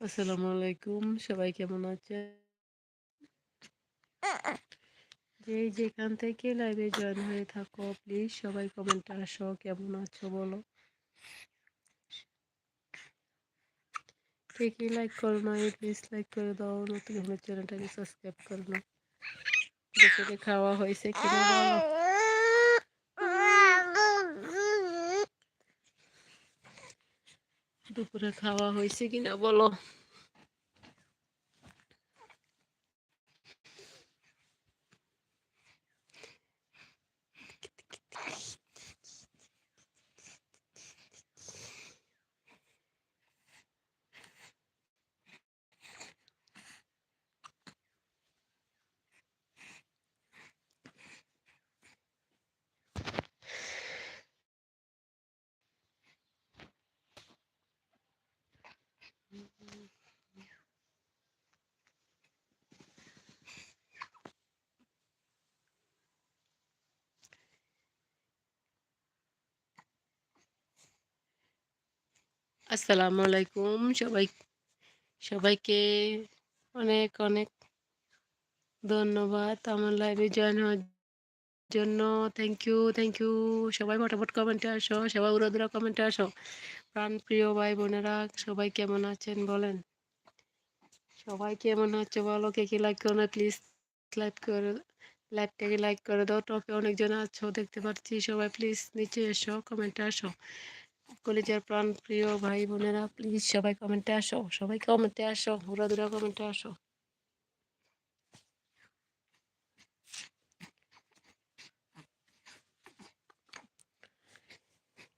আসসালামু আলাইকুম, সবাই কেমন আছে যে যেখান থেকে লাইভে জয়েন হয়ে থাকো প্লিজ সবাই কমেন্টে আসো, কেমন আছো বলো? কে কে লাইক করো না প্লিজ লাইক করে দাও, নতুন হলে চ্যানেলটাকে সাবস্ক্রাইব করো না খাওয়া হয়েছে কিনা দুপুরে খাওয়া হয়েছে কিনা বলো? আসসালামু আলাইকুম। সবাই, সবাইকে অনেক অনেক ধন্যবাদ আমার লাইভে জয়েন হওয়ার জন্য। থ্যাংক ইউ থ্যাংক ইউ সবাই ফটাফট কমেন্টে আসো, সবাই উড়াদুরা কমেন্টে আসো। প্রাণ প্রিয় ভাই বোনেরা, সবাই কেমন আছেন বলেন? সবাই কেমন আছে বলো? কে কি লাইক করো না? প্লিজ লাইক করে। লাইভটাকে লাইক করে দাও। টপে অনেকজন আছো, দেখতে পাচ্ছি। সবাই প্লিজ নিচে এসো কমেন্টে আসো। কলেজের প্রাণ প্রিয় ভাই বোনেরা প্লিজ সবাই কমেন্টে আসো, সবাই কমেন্টে আসো উড়াদুরা কমেন্টে আসো।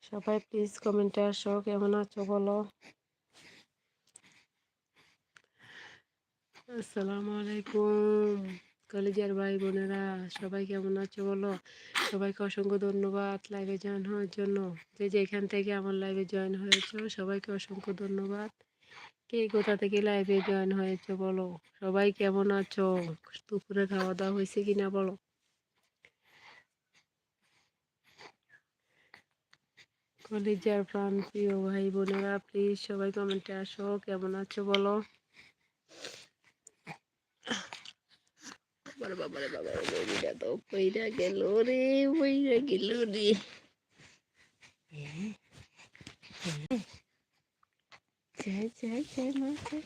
সবাই প্লিজ কমেন্টে আসো, কেমন আছো বলো? আসসালামু আলাইকুম। কলেজের ভাই বোনেরা সবাই কেমন আছো বলো? সবাইকে অসংখ্য ধন্যবাদ লাইভে জয়েন হওয়ার জন্য। যে যে এখান থেকে আমার লাইভে জয়েন হয়েছো, সবাইকে অসংখ্য ধন্যবাদ। কে কোথা থেকে লাইভে জয়েন হয়েছো বলো? সবাই কেমন আছো? দুপুরে খাওয়া দাওয়া হয়েছে কিনা বলো? কলেজের প্রাণ প্রিয় ভাই বোনেরা প্লিজ সবাই কমেন্টে আসো, কেমন আছো বলো? বাবারে বাবারে বাবারে বইরা তো বইরা গেল রে বইরা গেল রে যাই যাই যাই মা যাই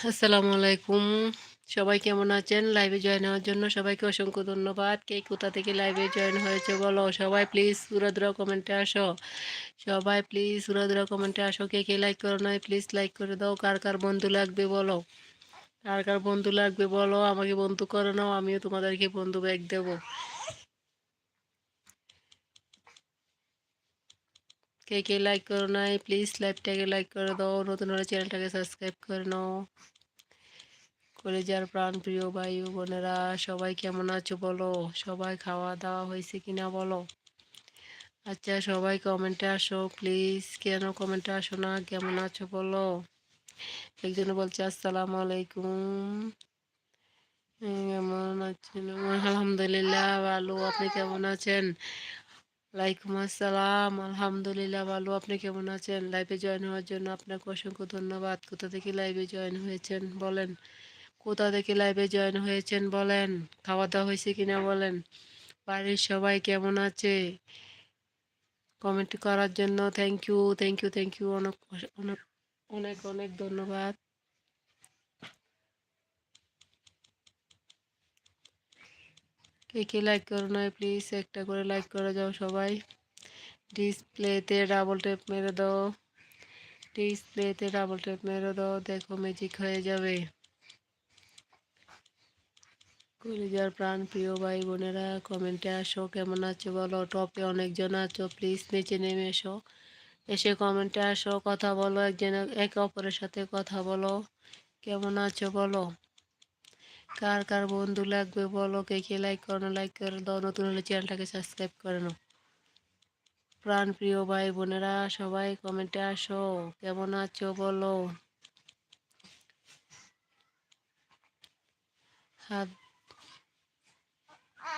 আসসালামু আলাইকুম। সবাই কেমন আছেন? লাইভে জয়েন হওয়ার জন্য সবাইকে অসংখ্য ধন্যবাদ। কে কোথা থেকে লাইভে জয়েন হয়েছে বলো? সবাই প্লিজ সুরাদুরা কমেন্টে আসো। সবাই প্লিজ সুরাদুরা কমেন্টে আসো। কে কে লাইক করো নয় প্লিজ লাইক করে দাও। কার কার বন্ধু লাগবে বলো? কার কার বন্ধু লাগবে বলো? আমাকে বন্ধু করে নাও, আমিও তোমাদেরকে বন্ধু ব্যাগ দেবো। কে কে লাইক করো নাই প্লিজ লাইভটাকে লাইক করে দাও, নতুন হলে চ্যানেলটাকে সাবস্ক্রাইব করে নাও। কলেজার প্রাণ প্রিয় ভাই ও বোনেরা, সবাই কেমন আছো বলো? সবাই খাওয়া দাওয়া হয়েছে কিনা বলো? আচ্ছা সবাই কমেন্টে আসো প্লিজ কেন কমেন্টে আসো না? কেমন আছো বলো? একজন বলছে, আসসালামু আলাইকুম। কেমন আছেন? আলহামদুলিল্লাহ, ভালো। আপনি কেমন আছেন? ওয়ালাইকুম আসসালাম। আলহামদুলিল্লাহ, ভালো। আপনি কেমন আছেন? লাইভে জয়েন হওয়ার জন্য আপনাকে অসংখ্য ধন্যবাদ। কোথা থেকে লাইভে জয়েন হয়েছেন বলেন? কোথা থেকে লাইভে জয়েন হয়েছেন বলেন? খাওয়া দাওয়া হয়েছে কিনা বলেন? বাড়ির সবাই কেমন আছে? কমেন্ট করার জন্য thank you thank you thank you অনেক অনেক অনেক অনেক ধন্যবাদ। কে কে লাইক করো না প্লিজ একটা করে লাইক করে যাও সবাই। ডিসপ্লেতে ডাবল টেপ মেরে দাও। ডিসপ্লেতে ডাবল টেপ মেরে দাও, দেখো ম্যাজিক হয়ে যাবে। কলিজার প্রাণ প্রিয় ভাই বোনেরা কমেন্টে আসো, কেমন আছো বলো? টপে অনেকজন আছো প্লিজ নিচে নেমে এসো। এসে কমেন্টে আসো, কথা বলো, একজন, একে অপরের সাথে কথা বলো। কেমন আছো বলো? কার কার বন্ধু লাগবে বলো? কে কে লাইক করো লাইক করে? দাও, নতুন হলে চ্যানেলটাকে সাবস্ক্রাইব করে নাও। প্রাণ প্রিয় ভাই বোনেরা, সবাই কমেন্টে আসো। কেমন আছো বলো? হাত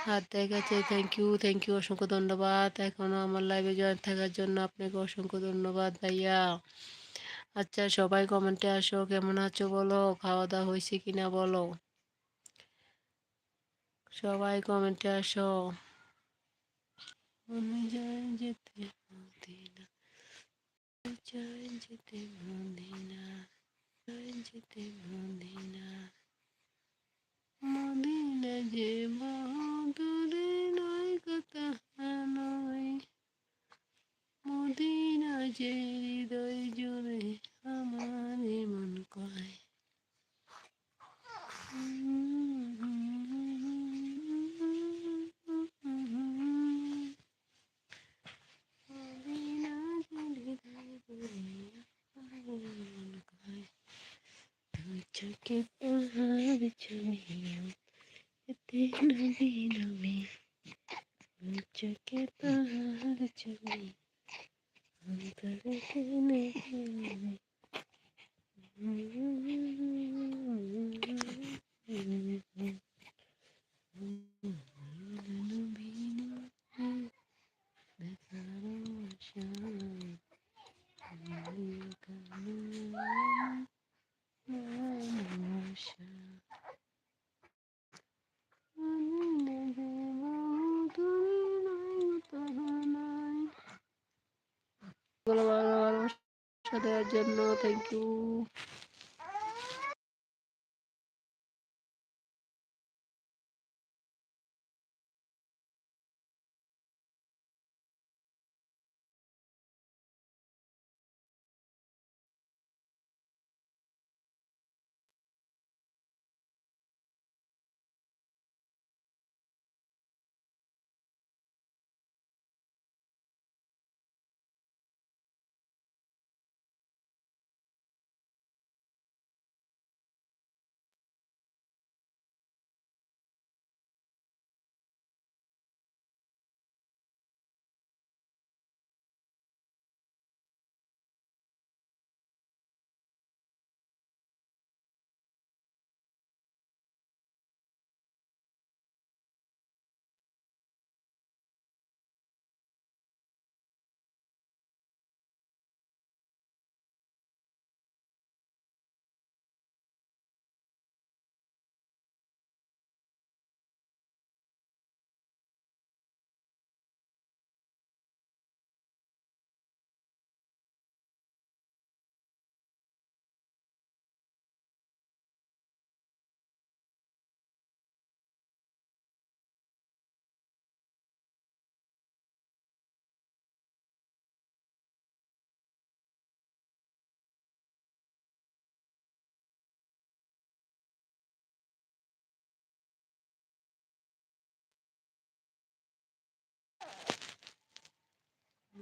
হাত দেখাচ্ছে। থ্যাংক ইউ থ্যাংক ইউ অসংখ্য ধন্যবাদ। এখনও আমার লাইভে জয়েন থাকার জন্য আপনাকে অসংখ্য ধন্যবাদ ভাইয়া। আচ্ছা সবাই কমেন্টে আসো। কেমন আছো বলো? খাওয়া দাওয়া হয়েছে কিনা বলো? সবাই কমেন্টে আসো। আমি যাই যেতে মদিনা চাই যেতে মদিনা চাই যেতে মদিনা যে বহুদূরে নয় কথা নয় মদিনা যে হৃদয় জুড়ে আমার মন কয় চোখে পাহাড় ছবিও এতে নবী নবী চোখে পাহাড় ছবি অন্তরে কেনে ভালোবাসা দেওয়ার জন্য থ্যাংক ইউ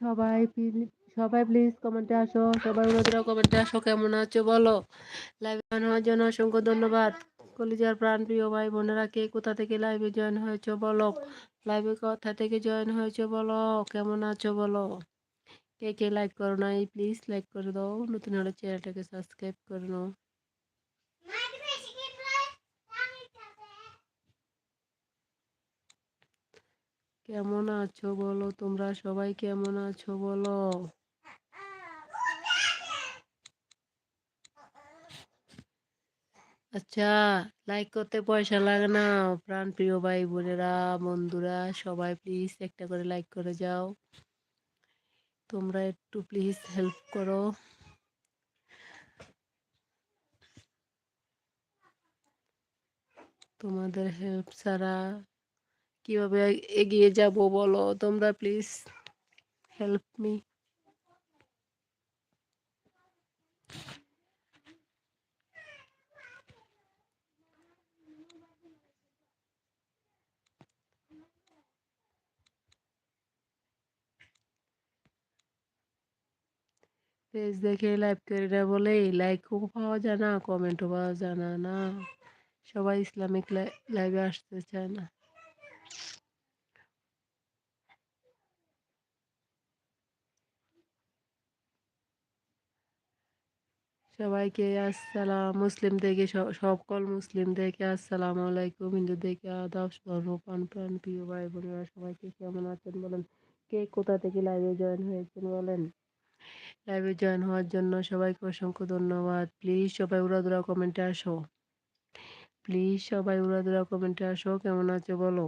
সবাই সবাই প্লিজ কমেন্টে আসো। সবাই বন্ধুরা কমেন্টে আসো, কেমন আছো বলো? লাইভে জয়েন হওয়ার জন্য অসংখ্য ধন্যবাদ। কলিজার প্রাণ প্রিয় ভাই বোনেরা, কে কোথা থেকে লাইভে জয়েন হয়েছো বলো? লাইভে কোথা থেকে জয়েন হয়েছো বলো? কেমন আছো বলো? কে কে লাইক করো নাই প্লিজ লাইক করে দাও। নতুন হলে চ্যানেলটাকে সাবস্ক্রাইব করে নাও। কেমন আছো বলো? তোমরা সবাই কেমন আছো বলো? আচ্ছা লাইক করতে পয়সা লাগে না প্রাণ প্রিয় ভাই বোনেরা বন্ধুরা, সবাই প্লিজ একটা করে লাইক করে যাও। তোমরা একটু প্লিজ হেল্প করো। তোমাদের হেল্প ছাড়া কীভাবে এগিয়ে যাব বলো? তোমরা প্লিজ হেল্প মি পেজ দেখে লাইভ করে না বলে লাইকও পাওয়া যায় না কমেন্টও পাওয়া যায় না না। সবাই ইসলামিক লাইভে আসতে চায় না। সবাইকে আসসালাম। মুসলিম থেকে সকল মুসলিম থেকে আসসালামু আলাইকুম। হিন্দু থেকে আদাব সর্বপ্রাণ প্রাণ, প্রিয় ভাই বোনেরা সবাইকে কেমন আছেন বলেন? কে কোথা থেকে লাইভে জয়েন হয়েছেন বলেন? লাইভে জয়েন হওয়ার জন্য সবাইকে অসংখ্য ধন্যবাদ। প্লিজ সবাই উড়াদুরা কমেন্টে আসো। প্লিজ সবাই উড়াদুরা কমেন্টে আসো। কেমন আছো বলো?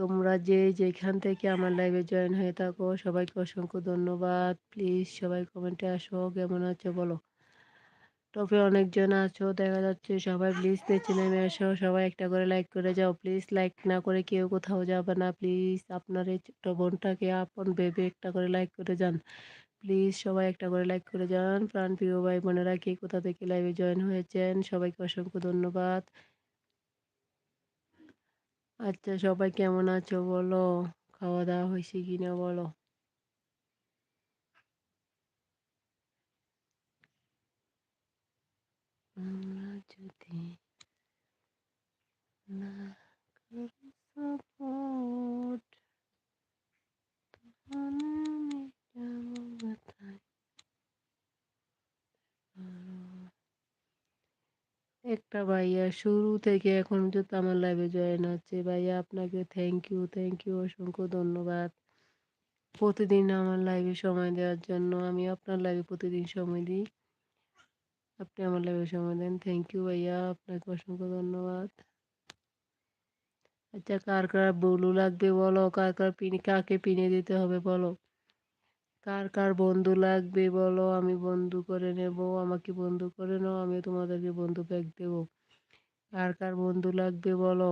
তোমরা যে যেখান থেকে আমার লাইভে জয়েন হয়ে থাকো, সবাইকে অসংখ্য ধন্যবাদ। প্লিজ সবাই কমেন্টে আসো, কেমন আছো বলো? টপে অনেকজন আছো, দেখা যাচ্ছে সবাই প্লিজ পেছনে নেমে আসো সবাই একটা করে লাইক করে যাও। প্লিজ লাইক না করে কেউ কোথাও যাবে না প্লিজ আপনার এই ছোট্ট বোনটাকে আপন ভেবে একটা করে লাইক করে যান। প্লিজ সবাই একটা করে লাইক করে যান। প্রাণ প্রিয় ভাই বোনেরা, কে কোথা থেকে লাইভে জয়েন হয়েছেন, সবাইকে অসংখ্য ধন্যবাদ। আচ্ছা সবাই কেমন আছো বলো? খাওয়া দাওয়া হয়েছে কিনা বলো? আমরা যদি না সাপোর্ট তাহলে আমি যাব একটা ভাইয়া শুরু থেকে এখন পর্যন্ত আমার লাইভে জয়েন হচ্ছে। ভাইয়া আপনাকে থ্যাংক ইউ থ্যাংক ইউ অসংখ্য ধন্যবাদ। প্রতিদিন আমার লাইভে সময় দেওয়ার জন্য আমি আপনার লাইভে প্রতিদিন সময় দিই। আপনি আমার লাইভে সময় দেন। থ্যাংক ইউ ভাইয়া, আপনাকে অসংখ্য ধন্যবাদ। আচ্ছা কার কার বলু লাগবে বলো? কার কার পিনে, কাকে পিনে দিতে হবে বলো? কার কার বন্ধু লাগবে বলো? আমি বন্ধু করে নেব, আমাকে বন্ধু করে নাও আমি তোমাদেরকে বন্ধু ব্যাগ দেবো। কার কার বন্ধু লাগবে বলো?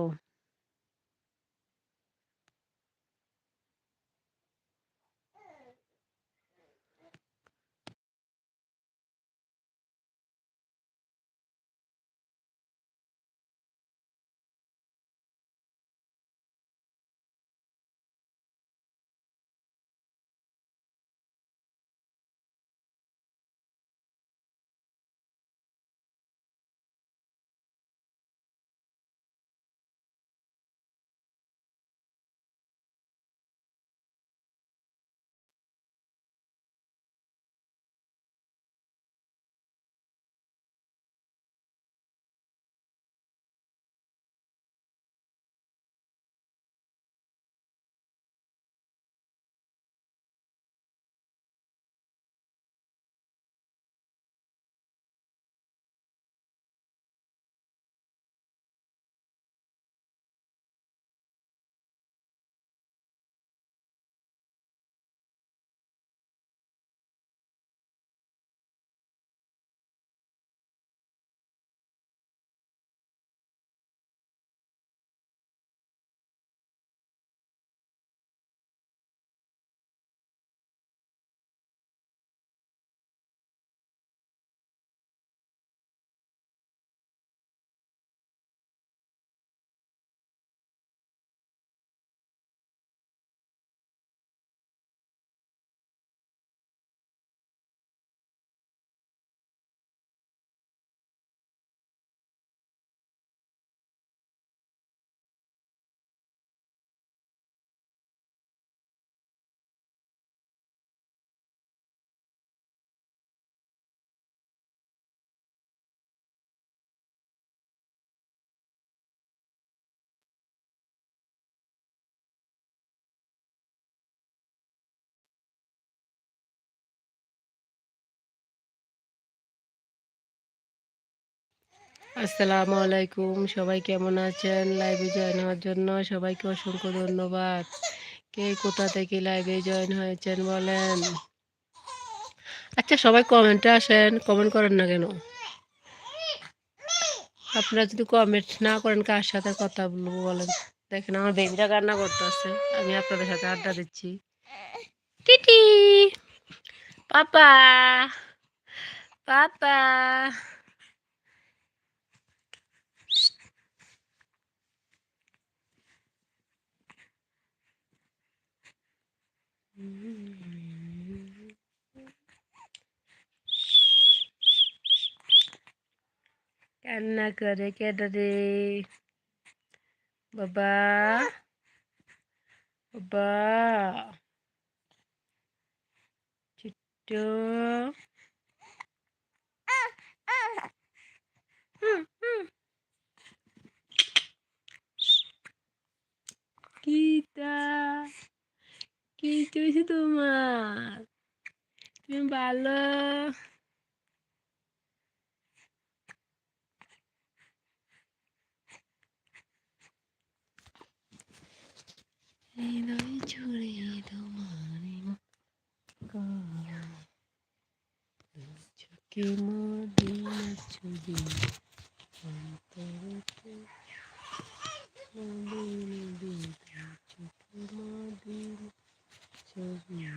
আসসালামু আলাইকুম। সবাই কেমন আছেন? লাইভে জয়েন হওয়ার জন্য সবাইকে অসংখ্য ধন্যবাদ। কে কোথা থেকে লাইভে জয়েন হয়েছেন বলেন? আচ্ছা সবাই কমেন্টে আসেন। কমেন্ট করেন না কেন? আপনারা যদি কমেন্ট না করেন, কার সাথে কথা বলব বলেন? দেখেন, আমার বেবিরা কান্না করতেছে। আমি আপনাদের সাথে আড্ডা দিচ্ছি। টিটি! পাপা! পাপা! কান্না করে কেটে রে বাবা বাবা চিট্টু কিতা কি হয়েছে তোমার তুমি ভালো হৃদয় ছুড়ে তোমার চোখে মদিনা ছবি অন্তরতে মদিনা চোখে মদিনা Mm-hmm. yeah.